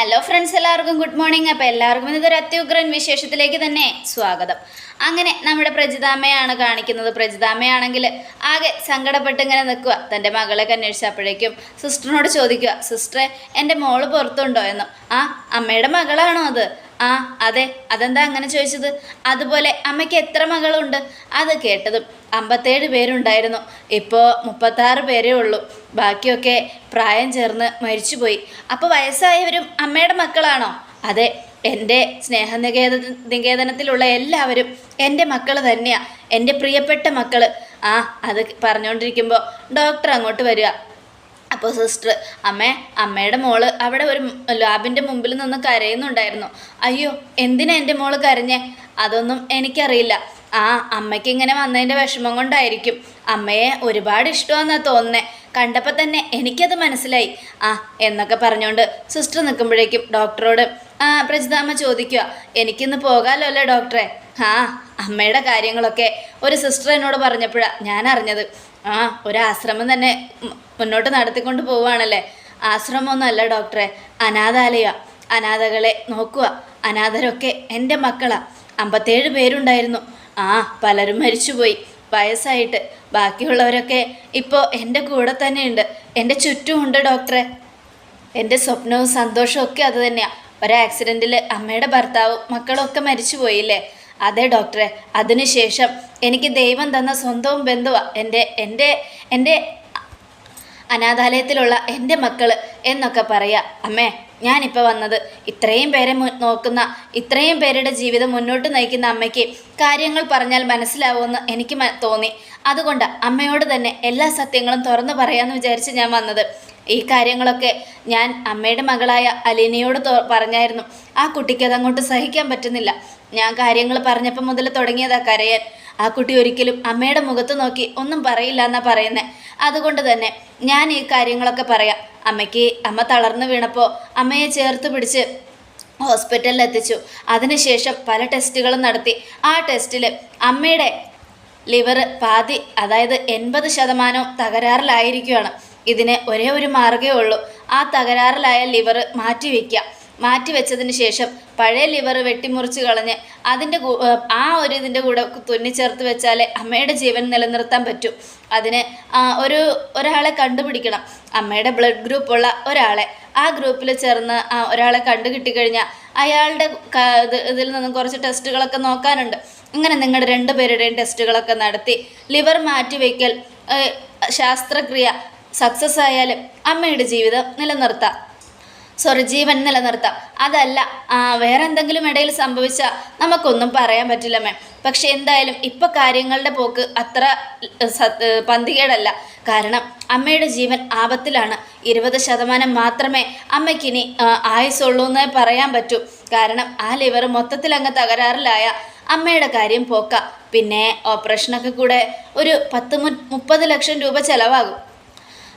Hello friends എല്ലാവർക്കും good morning അപ്പോൾ എല്ലാവർക്കും ഇതൊരു അത്യുഗ്രൻ വിശേഷത്തിലേക്ക് തന്നെ സ്വാഗതം. അങ്ങനെ നമ്മുടെ പ്രജിതാമ്മയാണ് കാണിക്കുന്നത്. പ്രജിതാമ്മയാണെങ്കിൽ ആകെ സങ്കടപ്പെട്ട് ഇങ്ങനെ നിൽക്കുക. തന്റെ മകളെ അന്വേഷിച്ചപ്പോഴേക്കും സിസ്റ്ററിനോട് ചോദിക്കുക സിസ്റ്ററെ എന്റെ മോൾ പുറത്തുണ്ടോ? എന്നും ആ അമ്മയുടെ മകളാണോ അത്? ആ അതെ അതെന്താ അങ്ങനെ ചോദിച്ചത്? അതുപോലെ അമ്മയ്ക്ക് എത്ര മകളുണ്ട്? അത് കേട്ടതും അമ്പത്തേഴ് പേരുണ്ടായിരുന്നു. ഇപ്പോൾ മുപ്പത്താറ് പേരേ ഉള്ളൂ. ബാക്കിയൊക്കെ പ്രായം ചേർന്ന് മരിച്ചുപോയി. അപ്പോൾ വയസ്സായവരും അമ്മയുടെ മക്കളാണോ? അതെ എന്റെ സ്നേഹനികേത നികേതനത്തിലുള്ള എല്ലാവരും എന്റെ മക്കൾ തന്നെയാണ് എന്റെ പ്രിയപ്പെട്ട മക്കൾ ആ അത് പറഞ്ഞുകൊണ്ടിരിക്കുമ്പോൾ ഡോക്ടർ അങ്ങോട്ട് വരിക. അപ്പോൾ സിസ്റ്റർ അമ്മേ അമ്മയുടെ മോൾ അവിടെ ഒരു ലാബിന്റെ മുമ്പിൽ നിന്ന് കരയുന്നുണ്ടായിരുന്നു. അയ്യോ എന്തിനാ എന്റെ മോൾ കരഞ്ഞേ? അതൊന്നും എനിക്കറിയില്ല. ആ അമ്മയ്ക്ക് ഇങ്ങനെ വന്നതിന്റെ വിഷമം കൊണ്ടായിരിക്കും. അമ്മയെ ഒരുപാട് ഇഷ്ടമാണെന്നാണ് തോന്നുന്നേ. കണ്ടപ്പോൾ തന്നെ എനിക്കത് മനസ്സിലായി. ആ എന്നൊക്കെ പറഞ്ഞുകൊണ്ട് സിസ്റ്റർ നിൽക്കുമ്പോഴേക്കും ഡോക്ടറോട് ആ പ്രജിതാമ്മ ചോദിക്കുക എനിക്കിന്ന് പോകാമല്ലോ അല്ലേ ഡോക്ടറെ ആ അമ്മയുടെ കാര്യങ്ങളൊക്കെ ഒരു സിസ്റ്റർ എന്നോട് പറഞ്ഞപ്പോഴാണ് ഞാൻ അറിഞ്ഞത്. ആ ഒരാശ്രമം തന്നെ മുന്നോട്ട് നടത്തിക്കൊണ്ട് പോവുകയാണല്ലേ? ആശ്രമമൊന്നുമല്ല ഡോക്ടറെ. അനാഥാലയ. അനാഥകളെ നോക്കുക. അനാഥരൊക്കെ എന്റെ മക്കളാ. അമ്പത്തേഴ് പേരുണ്ടായിരുന്നു. ആ പലരും മരിച്ചുപോയി. വയസ്സായിട്ട്. ബാക്കിയുള്ളവരൊക്കെ ഇപ്പോൾ എന്റെ കൂടെ തന്നെയുണ്ട്. എന്റെ ചുറ്റുമുണ്ട് ഡോക്ടറെ. എന്റെ സ്വപ്നവും സന്തോഷവും ഒക്കെ അത് തന്നെയാണ് ഒരു ആക്സിഡന്റിൽ അമ്മയുടെ ഭർത്താവും മക്കളൊക്കെ മരിച്ചു പോയില്ലേ അതെ ഡോക്ടറെ അതിനുശേഷം എനിക്ക് ദൈവം തന്ന സ്വന്തവും ബന്ധുവാ എന്റെ എന്റെ എന്റെ അനാഥാലയത്തിലുള്ള എന്റെ മക്കൾ എന്നൊക്കെ പറയാ. അമ്മേ ഞാനിപ്പോൾ വന്നത് ഇത്രയും പേരെ നോക്കുന്ന ഇത്രയും പേരുടെ ജീവിതം മുന്നോട്ട് നയിക്കുന്ന അമ്മയ്ക്ക് കാര്യങ്ങൾ പറഞ്ഞാൽ മനസ്സിലാവുമെന്ന് എനിക്ക് തോന്നി. അതുകൊണ്ട് അമ്മയോട് തന്നെ എല്ലാ സത്യങ്ങളും തുറന്നു പറയാമെന്ന് വിചാരിച്ച് ഞാൻ വന്നത്. ഈ കാര്യങ്ങളൊക്കെ ഞാൻ അമ്മയുടെ മകളായ അലീനയോട് പറഞ്ഞായിരുന്നു. ആ കുട്ടിക്ക് അതങ്ങോട്ട് സഹിക്കാൻ പറ്റുന്നില്ല. ഞാൻ കാര്യങ്ങൾ പറഞ്ഞപ്പോൾ മുതൽ തുടങ്ങിയതാ കരയാൻ. ആ കുട്ടി ഒരിക്കലും അമ്മയുടെ മുഖത്ത് നോക്കി ഒന്നും പറയില്ല എന്നാ പറയുന്നത് അതുകൊണ്ട് തന്നെ ഞാൻ ഈ കാര്യങ്ങളൊക്കെ പറയാം. അമ്മയ്ക്ക് അമ്മ തളർന്നു വീണപ്പോൾ അമ്മയെ ചേർത്ത് പിടിച്ച് ഹോസ്പിറ്റലിൽ എത്തിച്ചു അതിനുശേഷം പല ടെസ്റ്റുകളും നടത്തി. ആ ടെസ്റ്റിൽ അമ്മയുടെ ലിവർ പാതി അതായത് എൺപത് ശതമാനവും തകരാറിലായിരിക്കുകയാണ് ഇതിന് ഒരേ ഒരു മാർഗമേ ഉള്ളൂ. ആ തകരാറിലായ ലിവർ മാറ്റിവെക്കുക മാറ്റിവെച്ചതിന് ശേഷം പഴയ ലിവർ വെട്ടിമുറിച്ച് കളഞ്ഞ് അതിന്റെ ആ ഒരു ഇതിന്റെ കൂടെ തുന്നിച്ചേർത്ത് വെച്ചാലേ അമ്മയുടെ ജീവൻ നിലനിർത്താൻ പറ്റൂ. അതിന് ഒരു ഒരാളെ കണ്ടുപിടിക്കണം. അമ്മയുടെ ബ്ലഡ് ഗ്രൂപ്പുള്ള ഒരാളെ. ആ ഗ്രൂപ്പിൽ ചേർന്ന് ഒരാളെ കണ്ടു കിട്ടിക്കഴിഞ്ഞാൽ അയാളുടെ ഇതിൽ നിന്നും കുറച്ച് ടെസ്റ്റുകളൊക്കെ നോക്കാനുണ്ട്. അങ്ങനെ നിങ്ങളുടെ രണ്ടുപേരുടെയും ടെസ്റ്റുകളൊക്കെ നടത്തി ലിവർ മാറ്റിവെക്കൽ ശാസ്ത്രക്രിയ സക്സസ് ആയാലും അമ്മയുടെ ജീവിതം നിലനിർത്താം. സോറി ജീവൻ നിലനിർത്താം. അതല്ല വേറെ എന്തെങ്കിലും ഇടയിൽ സംഭവിച്ചാൽ നമുക്കൊന്നും പറയാൻ പറ്റില്ല മാം പക്ഷെ എന്തായാലും ഇപ്പം കാര്യങ്ങളുടെ പോക്ക് അത്ര പന്തികേടല്ല. കാരണം അമ്മയുടെ ജീവൻ ആപത്തിലാണ്. ഇരുപത് ശതമാനം മാത്രമേ അമ്മയ്ക്കിനി ആയുസുള്ളൂ എന്നേ പറയാൻ പറ്റൂ. കാരണം ആ ലിവർ മൊത്തത്തിൽ അങ്ങ് തകരാറിലായ അമ്മയുടെ കാര്യം പോക്ക. പിന്നെ ഓപ്പറേഷനൊക്കെ കൂടെ ഒരു പത്ത് മുപ്പത് ലക്ഷം രൂപ ചിലവാകും.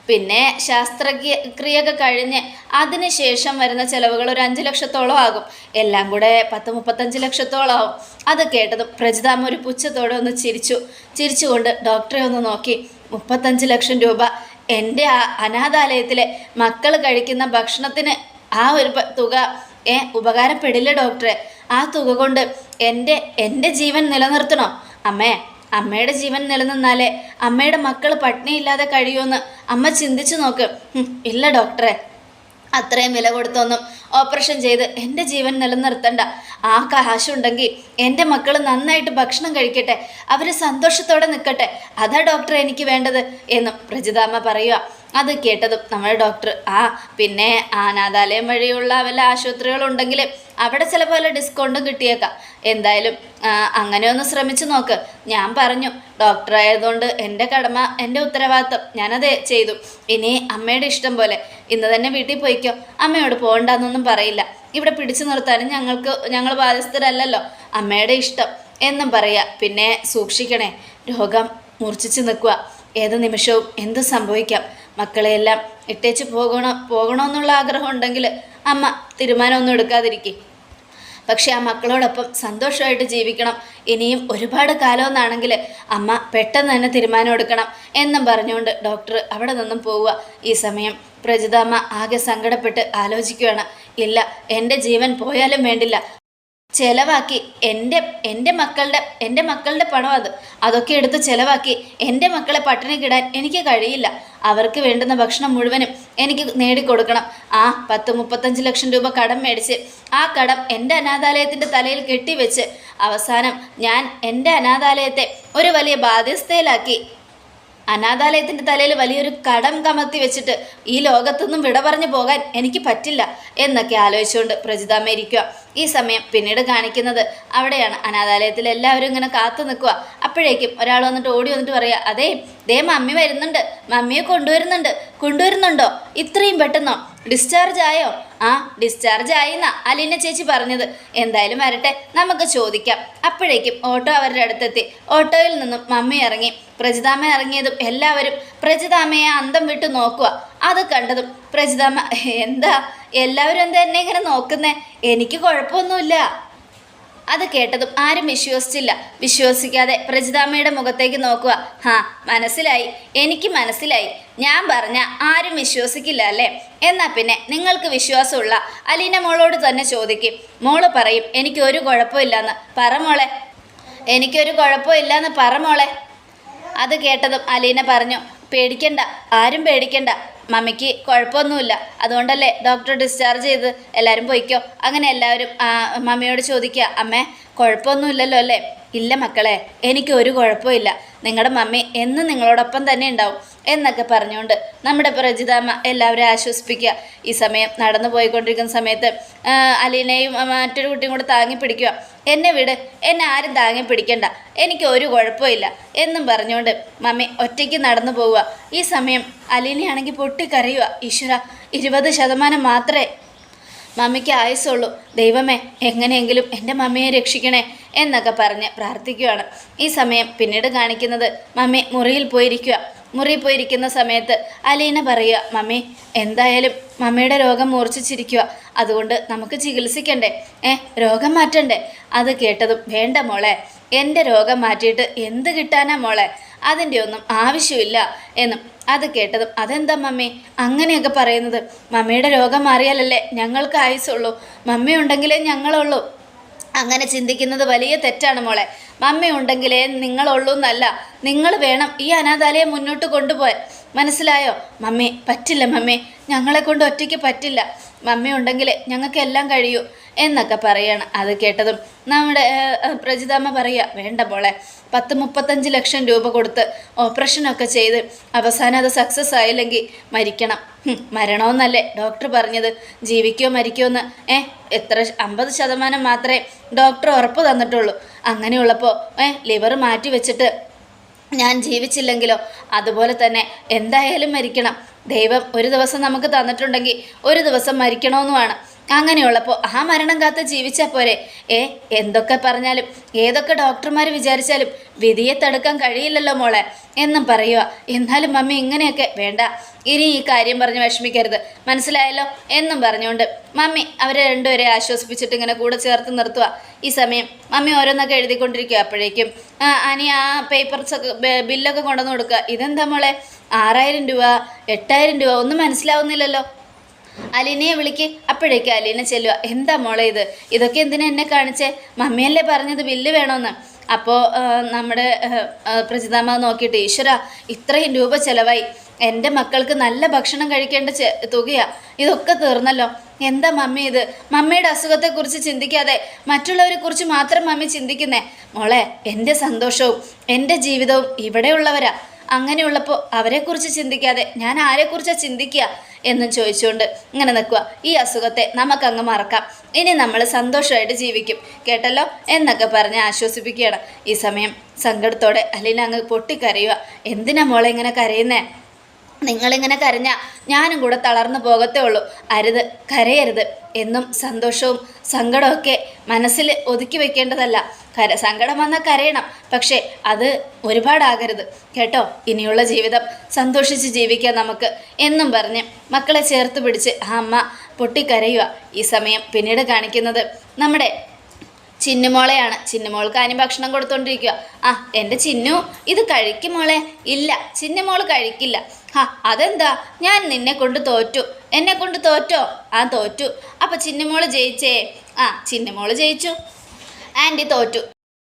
പിന്നെ ശാസ്ത്രക്രിയൊക്കെ ക്രിയൊക്കെ കഴിഞ്ഞ് അതിന് ശേഷം വരുന്ന ചിലവുകൾ ഒരു അഞ്ച് ലക്ഷത്തോളം ആകും. എല്ലാം കൂടെ പത്ത് മുപ്പത്തഞ്ച് ലക്ഷത്തോളം ആവും. അത് കേട്ടതും പ്രജിതാമ്മ ഒരു പുച്ഛത്തോടെ ഒന്ന് ചിരിച്ചു. ചിരിച്ചുകൊണ്ട് ഡോക്ടറെ ഒന്ന് നോക്കി. മുപ്പത്തഞ്ച് ലക്ഷം രൂപ. എന്റെ ആ അനാഥാലയത്തിലെ മക്കൾ കഴിക്കുന്ന ഭക്ഷണത്തിന് ആ ഒരു തുക. ഏ ഉപകാരപ്പെടില്ല ഡോക്ടറെ. ആ തുക കൊണ്ട് എന്റെ എന്റെ ജീവൻ നിലനിർത്തണോ. അമ്മേ അമ്മയുടെ ജീവൻ നിലനിന്നാലേ അമ്മയുടെ മക്കൾ പട്ടിണിയില്ലാതെ കഴിയുമെന്ന് അമ്മ ചിന്തിച്ചു നോക്ക്. ഇല്ല ഡോക്ടറെ. അത്രയും വില കൊടുത്തൊന്നും ഓപ്പറേഷൻ ചെയ്ത് എന്റെ ജീവൻ നിലനിർത്തണ്ട. ആ കാശുണ്ടെങ്കിൽ എന്റെ മക്കൾ നന്നായിട്ട് ഭക്ഷണം കഴിക്കട്ടെ. അവർ സന്തോഷത്തോടെ നിൽക്കട്ടെ അതാ ഡോക്ടർ എനിക്ക് വേണ്ടത് എന്നും പ്രജിതാമ്മ പറയുക അത് കേട്ടതും നമ്മുടെ ഡോക്ടർ ആ പിന്നെ അനാഥാലയം വഴിയുള്ള വല്ല ആശുപത്രികളുണ്ടെങ്കിൽ അവിടെ ചിലപ്പോൾ വല്ല ഡിസ്കൗണ്ടും കിട്ടിയേക്കാം. എന്തായാലും അങ്ങനെ ഒന്ന് ശ്രമിച്ചു നോക്ക്. ഞാൻ പറഞ്ഞു ഡോക്ടർ ആയതുകൊണ്ട് എന്റെ കടമ എന്റെ ഉത്തരവാദിത്വം ഞാനത് ചെയ്തു. ഇനി അമ്മയുടെ ഇഷ്ടം പോലെ ഇന്ന് തന്നെ വീട്ടിൽ പോയിക്കോ. അമ്മയോട് പോകണ്ടെന്നൊന്നും പറയില്ല. ഇവിടെ പിടിച്ചു നിർത്താനും ഞങ്ങൾക്ക് ഞങ്ങൾ ബാധ്യസ്ഥരല്ലല്ലോ. അമ്മയുടെ ഇഷ്ടം എന്നും പറയുക പിന്നെ സൂക്ഷിക്കണേ. രോഗം മൂർച്ഛിച്ച് നിൽക്കുക. ഏത് നിമിഷവും എന്ത് സംഭവിക്കാം? മക്കളെയെല്ലാം ഇട്ടേച്ച് പോകണോ പോകണമെന്നുള്ള ആഗ്രഹം ഉണ്ടെങ്കിൽ അമ്മ തീരുമാനമൊന്നും എടുക്കാതിരിക്കേ. പക്ഷെ ആ മക്കളോടൊപ്പം സന്തോഷമായിട്ട് ജീവിക്കണം. ഇനിയും ഒരുപാട് കാലമെന്നാണെങ്കിൽ അമ്മ പെട്ടെന്ന് തന്നെ തീരുമാനം എടുക്കണം എന്നും പറഞ്ഞുകൊണ്ട് ഡോക്ടർ അവിടെ നിന്നും പോവുക. ഈ സമയം പ്രജിതാമ്മ ആകെ സങ്കടപ്പെട്ട് ആലോചിക്കുകയാണ്. ഇല്ല എന്റെ ജീവൻ പോയാലും വേണ്ടില്ല. ചെലവാക്കി എന്റെ എന്റെ മക്കളുടെ എന്റെ മക്കളുടെ പണം അത്. അതൊക്കെ എടുത്ത് ചിലവാക്കി എന്റെ മക്കളെ പട്ടിണി കിടാൻ എനിക്ക് കഴിയില്ല. അവർക്ക് വേണ്ടുന്ന ഭക്ഷണം മുഴുവനും എനിക്ക് നേടിക്കൊടുക്കണം. ആ പത്ത് മുപ്പത്തഞ്ച് ലക്ഷം രൂപ കടം മേടിച്ച് ആ കടം എന്റെ അനാഥാലയത്തിന്റെ തലയിൽ കെട്ടിവെച്ച് അവസാനം ഞാൻ എന്റെ അനാഥാലയത്തെ ഒരു വലിയ ബാധ്യസ്ഥയിലാക്കി അനാഥാലയത്തിന്റെ തലയിൽ വലിയൊരു കടം കമത്തി വെച്ചിട്ട് ഈ ലോകത്തുനിന്നും വിട പറഞ്ഞു പോകാൻ എനിക്ക് പറ്റില്ല എന്നൊക്കെ ആലോചിച്ചുകൊണ്ട് പ്രജിതാമ്മ ഇരിക്കുക. ഈ സമയം പിന്നീട് കാണിക്കുന്നത് അവിടെയാണ്. അനാഥാലയത്തിൽ എല്ലാവരും ഇങ്ങനെ കാത്തു നിൽക്കുക. അപ്പോഴേക്കും ഒരാൾ വന്നിട്ട് ഓടി വന്നിട്ട് പറയുക അതേ ദേ മമ്മി വരുന്നുണ്ട്. മമ്മിയെ കൊണ്ടുവരുന്നുണ്ട്. കൊണ്ടുവരുന്നുണ്ടോ? ഇത്രയും പെട്ടെന്നോ? ഡിസ്ചാർജ് ആയോ? ആ ഡിസ്ചാർജ് ആയിന്നാ അലീന ചേച്ചി പറഞ്ഞത്. എന്തായാലും വരട്ടെ നമുക്ക് ചോദിക്കാം. അപ്പോഴേക്കും ഓട്ടോ അവരുടെ അടുത്തെത്തി. ഓട്ടോയിൽ നിന്നും മമ്മി ഇറങ്ങി. പ്രജിതാമ്മ ഇറങ്ങിയതും എല്ലാവരും പ്രജിതാമയെ അന്തം വിട്ട് നോക്കുക. അത് കണ്ടതും പ്രജിതാമ എന്താ? എല്ലാവരും എന്താ എന്നെ ഇങ്ങനെ നോക്കുന്നേ? എനിക്ക് കുഴപ്പമൊന്നുമില്ല. അത് കേട്ടതും ആരും വിശ്വസിച്ചില്ല. വിശ്വസിക്കാതെ പ്രജിതാമ്മയുടെ മുഖത്തേക്ക് നോക്കുക. ഹാ മനസ്സിലായി. എനിക്ക് മനസ്സിലായി. ഞാൻ പറഞ്ഞ ആരും വിശ്വസിക്കില്ല അല്ലേ? എന്നാൽ പിന്നെ നിങ്ങൾക്ക് വിശ്വാസമുള്ള അലീന മോളോട് തന്നെ ചോദിക്കും. മോൾ പറയും എനിക്ക് ഒരു കുഴപ്പമില്ലെന്ന്. പറ മോളെ. എനിക്കൊരു കുഴപ്പമില്ലെന്ന് പറ മോളെ. അത് കേട്ടതും അലീന പറഞ്ഞു പേടിക്കണ്ട. ആരും പേടിക്കണ്ട. മമ്മിക്ക് കുഴപ്പമൊന്നുമില്ല. അതുകൊണ്ടല്ലേ ഡോക്ടർ ഡിസ്ചാർജ് ചെയ്ത് എല്ലാവരും പോയിക്കോ? അങ്ങനെ എല്ലാവരും മമ്മിയോട് ചോദിക്കുക അമ്മേ കുഴപ്പമൊന്നുമില്ലല്ലോ അല്ലേ? ഇല്ല മക്കളെ എനിക്ക് ഒരു കുഴപ്പമില്ല. നിങ്ങളുടെ മമ്മി എന്നും നിങ്ങളോടൊപ്പം തന്നെ ഉണ്ടാവും എന്നൊക്കെ പറഞ്ഞുകൊണ്ട് നമ്മുടെ പ്രജിതാമ്മ എല്ലാവരെയും ആശ്വസിപ്പിക്കുക. ഈ സമയം നടന്നു പോയിക്കൊണ്ടിരിക്കുന്ന സമയത്ത് അലീനയും മറ്റൊരു കുട്ടിയും കൂടെ താങ്ങി പിടിക്കുക. എന്നെ വിട് എന്നെ ആരും താങ്ങി പിടിക്കണ്ട. എനിക്ക് ഒരു കുഴപ്പമില്ല എന്നും പറഞ്ഞുകൊണ്ട് മമ്മി ഒറ്റയ്ക്ക് നടന്നു പോവുക. ഈ സമയം അലീനയാണെങ്കിൽ പൊട്ടിക്കറിയുക ഈശ്വര ഇരുപത് ശതമാനം മാത്രമേ മമ്മിക്ക് ആയുസുള്ളൂ ദൈവമേ എങ്ങനെയെങ്കിലും എന്റെ മമ്മിയെ രക്ഷിക്കണേ. എന്നൊക്കെ പറഞ്ഞ് പ്രാർത്ഥിക്കുകയാണ് ഈ സമയം പിന്നീട് കാണിക്കുന്നത് മമ്മി മുറിയിൽ പോയിരിക്കുക മുറിയിൽ പോയിരിക്കുന്ന സമയത്ത് അലീന പറയുക മമ്മി എന്തായാലും മമ്മിയുടെ രോഗം മൂർച്ഛിച്ചിരിക്കുക അതുകൊണ്ട് നമുക്ക് ചികിത്സിക്കണ്ടേ? ഏ രോഗം മാറ്റണ്ടേ? അത് കേട്ടതും വേണ്ട മോളെ എന്റെ രോഗം മാറ്റിയിട്ട് എന്ത് കിട്ടാനാ മോളെ? അതിന്റെ ഒന്നും ആവശ്യമില്ല. എന്നും അത് കേട്ടതും അതെന്താ മമ്മി? അങ്ങനെയൊക്കെ പറയുന്നത് മമ്മിയുടെ രോഗം മാറിയാലല്ലേ ഞങ്ങൾക്ക് ആയുസുള്ളൂ മമ്മി ഉണ്ടെങ്കിലേ ഞങ്ങളുള്ളൂ. അങ്ങനെ ചിന്തിക്കുന്നത് വലിയ തെറ്റാണ് മോളെ. മമ്മി ഉണ്ടെങ്കിലേ നിങ്ങളുള്ളൂ എന്നല്ല നിങ്ങൾ വേണം ഈ അനാഥാലയം മുന്നോട്ട് കൊണ്ടുപോയാൽ മനസ്സിലായോ? മമ്മി പറ്റില്ല മമ്മി. ഞങ്ങളെ കൊണ്ട് ഒറ്റയ്ക്ക് പറ്റില്ല. മമ്മി ഉണ്ടെങ്കിലേ ഞങ്ങൾക്ക് എല്ലാം കഴിയൂ എന്നൊക്കെ പറയാണ്. അത് കേട്ടതും നമ്മുടെ പ്രജിതാമ്മ പറയുക വേണ്ട പോളെ പത്ത് മുപ്പത്തഞ്ച് ലക്ഷം രൂപ കൊടുത്ത് ഓപ്പറേഷനൊക്കെ ചെയ്ത് അവസാനം അത് സക്സസ് ആയില്ലെങ്കിൽ മരിക്കണം. മരണമെന്നല്ലേ ഡോക്ടർ പറഞ്ഞത്. ജീവിക്കോ മരിക്കോ എന്ന് ഏ എത്ര അമ്പത് ശതമാനം മാത്രമേ ഡോക്ടർ ഉറപ്പ് തന്നിട്ടുള്ളൂ. അങ്ങനെയുള്ളപ്പോൾ ഏ ലിവർ മാറ്റി വെച്ചിട്ട് ഞാൻ ജീവിച്ചില്ലെങ്കിലോ അതുപോലെ തന്നെ എന്തായാലും മരിക്കണം. ദൈവം ഒരു ദിവസം നമുക്ക് തന്നിട്ടുണ്ടെങ്കിൽ ഒരു ദിവസം മരിക്കണമെന്നുമാണ് അങ്ങനെയുള്ളപ്പോൾ ആ മരണം കാത്ത് ജീവിച്ചാൽ പോരെ. ഏ എന്തൊക്കെ പറഞ്ഞാലും ഏതൊക്കെ ഡോക്ടർമാർ വിചാരിച്ചാലും വിധിയെ തടുക്കാൻ കഴിയില്ലല്ലോ മോളെ. എന്നും പറയുക എന്നാലും മമ്മി ഇങ്ങനെയൊക്കെ വേണ്ട. ഇനി ഈ കാര്യം പറഞ്ഞ് വിഷമിക്കരുത്. മനസ്സിലായല്ലോ? എന്നും പറഞ്ഞുകൊണ്ട് മമ്മി അവരെ രണ്ടുപേരെ ആശ്വസിപ്പിച്ചിട്ട് ഇങ്ങനെ കൂടെ ചേർത്ത് നിർത്തുക ഈ സമയം മമ്മി ഓരോന്നൊക്കെ എഴുതിക്കൊണ്ടിരിക്കുക അപ്പോഴേക്കും. ആ, അനി ആ പേപ്പർസൊക്കെ ബില്ലൊക്കെ കൊണ്ടുവന്ന് കൊടുക്കുക ഇതെന്താ മോളെ? ആറായിരം രൂപ എട്ടായിരം രൂപ ഒന്നും മനസ്സിലാവുന്നില്ലല്ലോ. അലീനയെ വിളിക്ക്. അപ്പോഴേക്ക് അലീന ചെല്ലുക. എന്താ മോളെ ഇത്? ഇതൊക്കെ എന്തിനാ എന്നെ കാണിച്ചേ? മമ്മിയല്ലേ പറഞ്ഞത് ബില്ല് വേണമെന്ന് അപ്പോൾ നമ്മുടെ പ്രജിതാമ്മ നോക്കിയിട്ട് ഈശ്വര ഇത്രയും രൂപ ചിലവായി. എന്റെ മക്കൾക്ക് നല്ല ഭക്ഷണം കഴിക്കേണ്ട തുകയാണ് തുകയാ. ഇതൊക്കെ തീർന്നല്ലോ. എന്താ മമ്മി ഇത്? മമ്മിയുടെ അസുഖത്തെക്കുറിച്ച് ചിന്തിക്കാതെ മറ്റുള്ളവരെ കുറിച്ച് മാത്രം മമ്മി ചിന്തിക്കുന്നേ. മോളെ എന്റെ സന്തോഷവും എന്റെ ജീവിതവും ഇവിടെയുള്ളവരാ. അങ്ങനെയുള്ളപ്പോൾ അവരെക്കുറിച്ച് ചിന്തിക്കാതെ ഞാൻ ആരെക്കുറിച്ചാണ് ചിന്തിക്കുക എന്നും ചോദിച്ചുകൊണ്ട് ഇങ്ങനെ നിൽക്കുക ഈ അസുഖത്തെ നമുക്കങ്ങ് മറക്കാം. ഇനി നമ്മൾ സന്തോഷമായിട്ട് ജീവിക്കും. കേട്ടല്ലോ? എന്നൊക്കെ പറഞ്ഞ് ആശ്വസിപ്പിക്കുകയാണ്. ഈ സമയം സങ്കടത്തോടെ അലീന അങ്ങ് പൊട്ടിക്കരയുക എന്തിനാ മോളെ ഇങ്ങനെ കരയുന്നേ? നിങ്ങളിങ്ങനെ കരഞ്ഞ ഞാനും കൂടെ തളർന്നു പോകത്തേ ഉള്ളൂ. അരുത് കരയരുത് എന്നും സന്തോഷവും സങ്കടമൊക്കെ മനസ്സിൽ ഒതുക്കി വെക്കേണ്ടതല്ല. കര സങ്കടം വന്നാൽ കരയണം. പക്ഷേ അത് ഒരുപാടാകരുത്. കേട്ടോ? ഇനിയുള്ള ജീവിതം സന്തോഷിച്ച് ജീവിക്കാം നമുക്ക്. എന്നും പറഞ്ഞ് മക്കളെ ചേർത്ത് പിടിച്ച് ആ അമ്മ പൊട്ടിക്കരയുക ഈ സമയം പിന്നീട് കാണിക്കുന്നത്. നമ്മുടെ ചിന്നുമോളെയാണ്. ചിന്നുമോൾക്ക് അനി ഭക്ഷണം കൊടുത്തോണ്ടിരിക്കുക ആ എന്റെ ചിന്നു ഇത് കഴിക്കും മോളെ. ഇല്ല ചിന്നുമോൾ കഴിക്കില്ല. ഹാ അതെന്താ? ഞാൻ നിന്നെ കൊണ്ട് തോറ്റു. എന്നെ കൊണ്ട് തോറ്റോ? ആ തോറ്റു. അപ്പം ചിന്നുമോൾ ജയിച്ചേ? ആ ചിന്നുമോൾ ജയിച്ചു. ആന്റി തോറ്റു.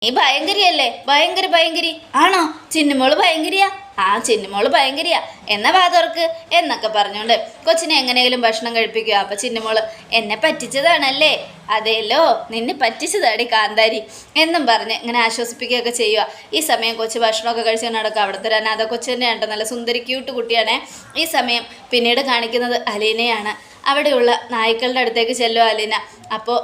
നീ ഭയങ്കരിയല്ലേ? ഭയങ്കര ഭയങ്കരി. ആണോ? ചിന്നുമോൾ ഭയങ്കരിയാ? ആ ചിന്നുമോൾ ഭയങ്കരിയാ. എന്നാ വാതോർക്ക് എന്നൊക്കെ പറഞ്ഞുകൊണ്ട് കൊച്ചിനെ എങ്ങനെയെങ്കിലും ഭക്ഷണം കഴിപ്പിക്കുക അപ്പൊ ചിന്നുമോൾ എന്നെ പറ്റിച്ചതാണല്ലേ? അതേല്ലോ നിന്നെ പറ്റിച്ചതാടി കാന്താരി എന്നും പറഞ്ഞ് ഇങ്ങനെ ആശ്വസിപ്പിക്കുകയൊക്കെ ചെയ്യുക ഈ സമയം കൊച്ചു ഭക്ഷണമൊക്കെ കഴിച്ച് നടക്കുക അവിടുത്തെ ഒരു അനാഥ കൊച്ചു തന്നെയാണ് നല്ല സുന്ദരി ക്യൂട്ട് കുട്ടിയാണേ. ഈ സമയം പിന്നീട് കാണിക്കുന്നത് അലീനയാണ്. അവിടെയുള്ള നായ്ക്കളുടെ അടുത്തേക്ക് ചെല്ലുക അലീന. അപ്പോൾ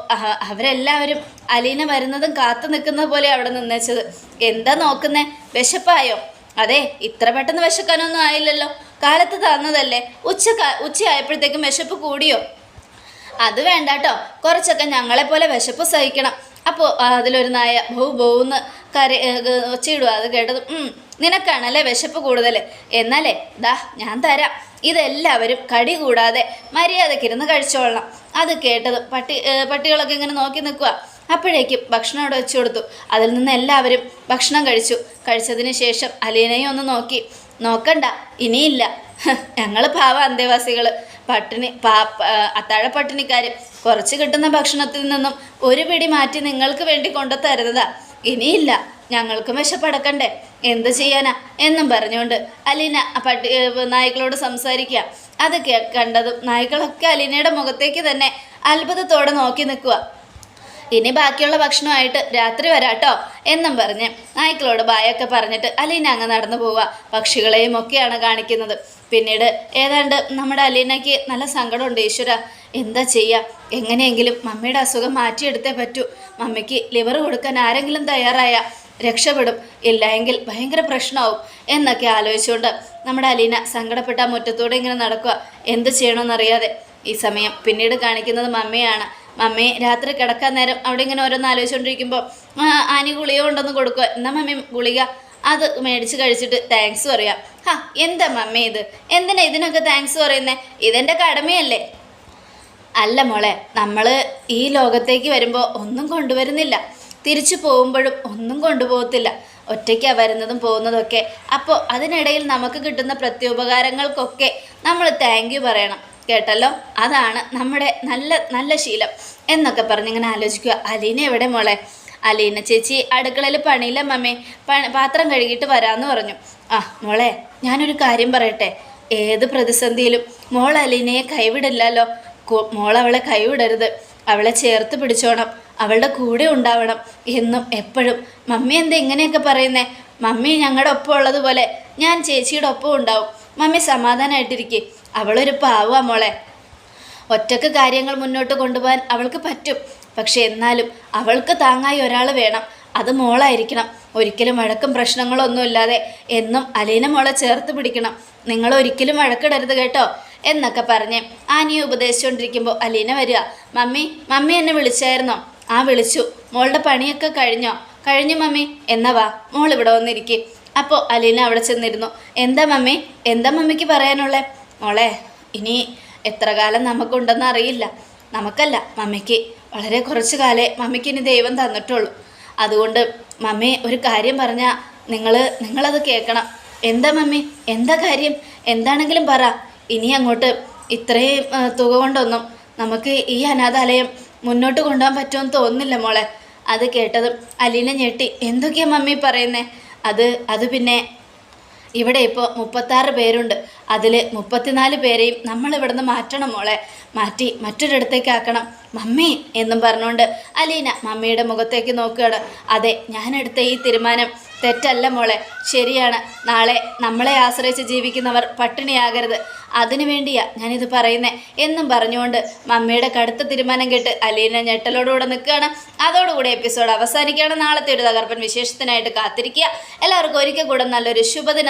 അവരെല്ലാവരും അലീന വരുന്നതും കാത്തു നിൽക്കുന്നത് പോലെ അവിടെ നിന്നേച്ചത്. എന്താ നോക്കുന്നേ? വിശപ്പായോ? അതെ ഇത്ര പെട്ടെന്ന് വിശക്കാനൊന്നും ആയില്ലല്ലോ. കാലത്ത് തന്നതല്ലേ. ഉച്ച ഉച്ചയായപ്പോഴത്തേക്കും വിശപ്പ് കൂടിയോ? അത് വേണ്ട കേട്ടോ കുറച്ചൊക്കെ ഞങ്ങളെപ്പോലെ വിശപ്പ് സഹിക്കണം. അപ്പോൾ അതിലൊരു നായ ബഹു ബഹുന്ന് കര ഒച്ചയിടുക അത് കേട്ടത് "ഉം, നിനക്കാണല്ലേ വിശപ്പ് കൂടുതൽ എന്നാലേ ദാ ഞാൻ തരാം. ഇതെല്ലാവരും കടി കൂടാതെ മര്യാദക്കിരുന്ന് കഴിച്ചോളണം. അത് കേട്ടത് പട്ടി പട്ടികളൊക്കെ ഇങ്ങനെ നോക്കി നിൽക്കുക അപ്പോഴേക്കും ഭക്ഷണം അവിടെ വെച്ചു കൊടുത്തു. അതിൽ നിന്ന് എല്ലാവരും ഭക്ഷണം കഴിച്ചു. കഴിച്ചതിന് ശേഷം അലീനയും ഒന്ന് നോക്കി. നോക്കണ്ട ഇനിയില്ല. ഞങ്ങൾ പാവ അന്തേവാസികൾ പട്ടിണി പാ അത്താഴ പട്ടിണിക്കാർ കുറച്ച് കിട്ടുന്ന ഭക്ഷണത്തിൽ നിന്നും ഒരു പിടി മാറ്റി നിങ്ങൾക്ക് വേണ്ടി കൊണ്ടു തരുന്നതാ. ഇനിയില്ല. ഞങ്ങൾക്കും വിശപ്പടക്കണ്ടേ. എന്ത് ചെയ്യാനാ? എന്നും പറഞ്ഞുകൊണ്ട് അലീന പട്ടി നായ്ക്കളോട് സംസാരിക്കുക. അത് കണ്ടതും നായ്ക്കളൊക്കെ അലീനയുടെ മുഖത്തേക്ക് തന്നെ അത്ഭുതത്തോടെ നോക്കി നിൽക്കുക. ഇനി ബാക്കിയുള്ള ഭക്ഷണമായിട്ട് രാത്രി വരാട്ടോ എന്നും പറഞ്ഞ് നായ്ക്കളോട് ബായൊക്കെ പറഞ്ഞിട്ട് അലീന അങ്ങ് നടന്നു പോവുക. പക്ഷികളെയും ഒക്കെയാണ് കാണിക്കുന്നത്. പിന്നീട് ഏതാണ്ട് നമ്മുടെ അലീനയ്ക്ക് നല്ല സങ്കടമുണ്ട് ഈശ്വര. എന്താ ചെയ്യുക എങ്ങനെയെങ്കിലും മമ്മിയുടെ അസുഖം മാറ്റിയെടുത്തേ പറ്റൂ. മമ്മിക്ക് ലിവർ കൊടുക്കാൻ ആരെങ്കിലും തയ്യാറായ രക്ഷപ്പെടും. ഇല്ല എങ്കിൽ ഭയങ്കര പ്രശ്നമാവും എന്നൊക്കെ ആലോചിച്ചുകൊണ്ട് നമ്മുടെ അലീന സങ്കടപ്പെട്ട മുറ്റത്തൂടെ ഇങ്ങനെ നടക്കുക. എന്ത് ചെയ്യണമെന്നറിയാതെ ഈ സമയം പിന്നീട് കാണിക്കുന്നത് മമ്മിയാണ്. മമ്മി രാത്രി കിടക്കാൻ നേരം അവിടെ ഇങ്ങനെ ഓരോന്ന് ആലോചിച്ചുകൊണ്ടിരിക്കുമ്പോൾ ആനി ഗുളിക കൊണ്ടൊന്ന് കൊടുക്കുക എന്നാ മമ്മി ഗുളിക? അത് മേടിച്ച് കഴിച്ചിട്ട് താങ്ക്സ് പറയാം. ഹാ എന്താ മമ്മി ഇത്? എന്തിനാ ഇതിനൊക്കെ താങ്ക്സ് പറയുന്നത് ഇതെന്റെ കടമയല്ലേ? അല്ല മോളെ നമ്മൾ ഈ ലോകത്തേക്ക് വരുമ്പോൾ ഒന്നും കൊണ്ടുവരുന്നില്ല. തിരിച്ചു പോകുമ്പോഴും ഒന്നും കൊണ്ടുപോകത്തില്ല. ഒറ്റയ്ക്കാണ് വരുന്നതും പോകുന്നതൊക്കെ അപ്പോൾ അതിനിടയിൽ നമുക്ക് കിട്ടുന്ന പ്രത്യുപകാരങ്ങൾക്കൊക്കെ നമ്മൾ താങ്ക് പറയണം. കേട്ടല്ലോ? അതാണ് നമ്മുടെ നല്ല നല്ല ശീലം എന്നൊക്കെ പറഞ്ഞ് ഇങ്ങനെ ആലോചിക്കുക. അലീന എവിടെ മോളെ? അലീന ചേച്ചി അടുക്കളയിൽ പണിയില്ല മമ്മേ. പാത്രം കഴുകിയിട്ട് വരാമെന്ന് പറഞ്ഞു. ആ മോളെ ഞാനൊരു കാര്യം പറയട്ടെ. ഏത് പ്രതിസന്ധിയിലും മോൾ അലീനയെ കൈവിടില്ലല്ലോ. മോൾ അവളെ കൈവിടരുത്. അവളെ ചേർത്ത് പിടിച്ചോണം. അവളുടെ കൂടെ ഉണ്ടാവണം എന്നും എപ്പോഴും. മമ്മി എന്താ ഇങ്ങനെയൊക്കെ പറയുന്നേ? മമ്മി ഞങ്ങളുടെ ഒപ്പം ഉള്ളതുപോലെ ഞാൻ ചേച്ചിയുടെ ഒപ്പം ഉണ്ടാവും. മമ്മി സമാധാനമായിട്ടിരിക്കെ. അവളൊരു പാവ മോളെ. ഒറ്റയ്ക്ക് കാര്യങ്ങൾ മുന്നോട്ട് കൊണ്ടുപോകാൻ അവൾക്ക് പറ്റും. പക്ഷെ എന്നാലും അവൾക്ക് താങ്ങായി ഒരാൾ വേണം. അത് മോളായിരിക്കണം. ഒരിക്കലും വഴക്കും പ്രശ്നങ്ങളൊന്നും ഇല്ലാതെ എന്നും അലീന മോളെ ചേർത്ത് പിടിക്കണം. നിങ്ങൾ ഒരിക്കലും വഴക്കിടരുത് കേട്ടോ എന്നൊക്കെ പറഞ്ഞ് ആനിയെ ഉപദേശിച്ചുകൊണ്ടിരിക്കുമ്പോൾ അലീന വരിക. മമ്മി മമ്മി എന്നെ വിളിച്ചായിരുന്നോ? ആ വിളിച്ചു. മോളുടെ പണിയൊക്കെ കഴിഞ്ഞോ? കഴിഞ്ഞു മമ്മി. എന്നാ വാ. മോൾ ഇവിടെ വന്നിരിക്കും. അപ്പോൾ അലീന അവിടെ ചെന്നിരുന്നു. എന്താ മമ്മി? എന്താ മമ്മിക്ക് പറയാനുള്ളേ? മോളെ ഇനി എത്ര കാലം നമുക്കുണ്ടെന്ന് അറിയില്ല. നമുക്കല്ല മമ്മിക്ക്. വളരെ കുറച്ച് കാലേ മമ്മിക്ക് ഇനി ദൈവം തന്നിട്ടുള്ളൂ. അതുകൊണ്ട് മമ്മി ഒരു കാര്യം പറഞ്ഞാൽ നിങ്ങൾ നിങ്ങളത് കേൾക്കണം. എന്താ മമ്മി? എന്താ കാര്യം? എന്താണെങ്കിലും പറ. ഇനി അങ്ങോട്ട് ഇത്രയും തുക കൊണ്ടൊന്നും നമുക്ക് ഈ അനാഥാലയം മുന്നോട്ട് കൊണ്ടുപോകാൻ പറ്റുമെന്ന് തോന്നുന്നില്ല മോളെ. അത് കേട്ടതും അലീന ഞെട്ടി. എന്തൊക്കെയാ മമ്മി പറയുന്നേ? അത് അത് പിന്നെ ഇവിടെ ഇപ്പോൾ മുപ്പത്താറ് പേരുണ്ട്. അതിൽ മുപ്പത്തിനാല് പേരെയും നമ്മൾ ഇവിടുന്ന് മാറ്റണം മോളെ. മാറ്റി മറ്റൊരിടത്തേക്ക് ആക്കണം. മമ്മി എന്നും പറഞ്ഞുകൊണ്ട് അലീന മമ്മിയുടെ മുഖത്തേക്ക് നോക്കുകയാണ്. അതെ ഞാനെടുത്ത ഈ തീരുമാനം തെറ്റല്ല മോളെ. ശരിയാണ്. നാളെ നമ്മളെ ആശ്രയിച്ച് ജീവിക്കുന്നവർ പട്ടിണിയാകരുത്. അതിനു വേണ്ടിയാ ഞാനിത് പറയുന്നേ എന്നും പറഞ്ഞുകൊണ്ട് മമ്മിയുടെ കടുത്ത തീരുമാനം കേട്ട് അലീന ഞെട്ടലോടുകൂടെ നിൽക്കുകയാണ്. അതോടുകൂടി എപ്പിസോഡ് അവസാനിക്കുകയാണ്. നാളത്തെ ഒരു തകർപ്പൻ വിശേഷത്തിനായിട്ട് കാത്തിരിക്കുക. എല്ലാവർക്കും ഒരിക്കൽ കൂടെ നല്ലൊരു ശുഭദിനം